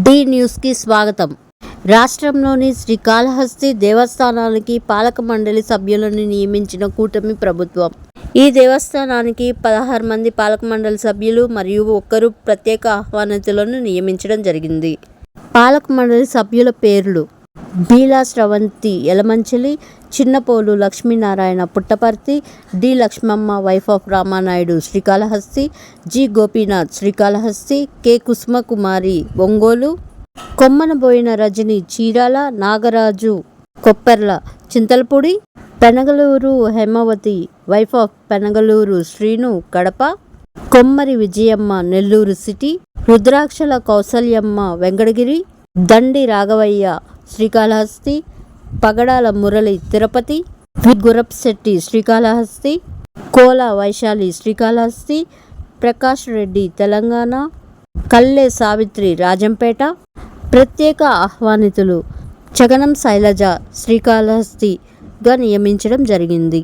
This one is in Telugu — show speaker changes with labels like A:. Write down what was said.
A: డి న్యూస్కి స్వాగతం. రాష్ట్రంలోని శ్రీకాళహస్తి దేవస్థానానికి పాలక మండలి సభ్యులను నియమించిన కూటమి ప్రభుత్వం. ఈ దేవస్థానానికి పదహారు మంది పాలక మండలి సభ్యులు మరియు ఒక్కరు ప్రత్యేక ఆహ్వానితులను నియమించడం జరిగింది. పాలక మండలి సభ్యుల పేర్లు Beela Sravanthi Yalamanchili Chinnapolu Lakshminarayana Puttaparthi D Lakshmamma wife of Ramanaidu Srikalahasti G Gopinath Srikalahasti K Kusumakumari Ongole Kommanaboina Rajini Chirala Nagaraju Kopperla Chintalapudi Penagaluru Hemavathi wife of Penagaluru Srinu Kadapa Kommari Vijayamma Nellore city Rudrakshala Kausalyamma Venkatagiri Dandi Raghavaiah Srikalahasti Pagadala Murali Tirupati Gurappasetty Srikalahasti Kola Vaishali Srikalahasti Prakash Reddy Telangana Kalle Savitri Rajampet ప్రత్యేక ఆహ్వానితులు చగనం శైలజ శ్రీకాళహస్తిగా నియమించడం జరిగింది.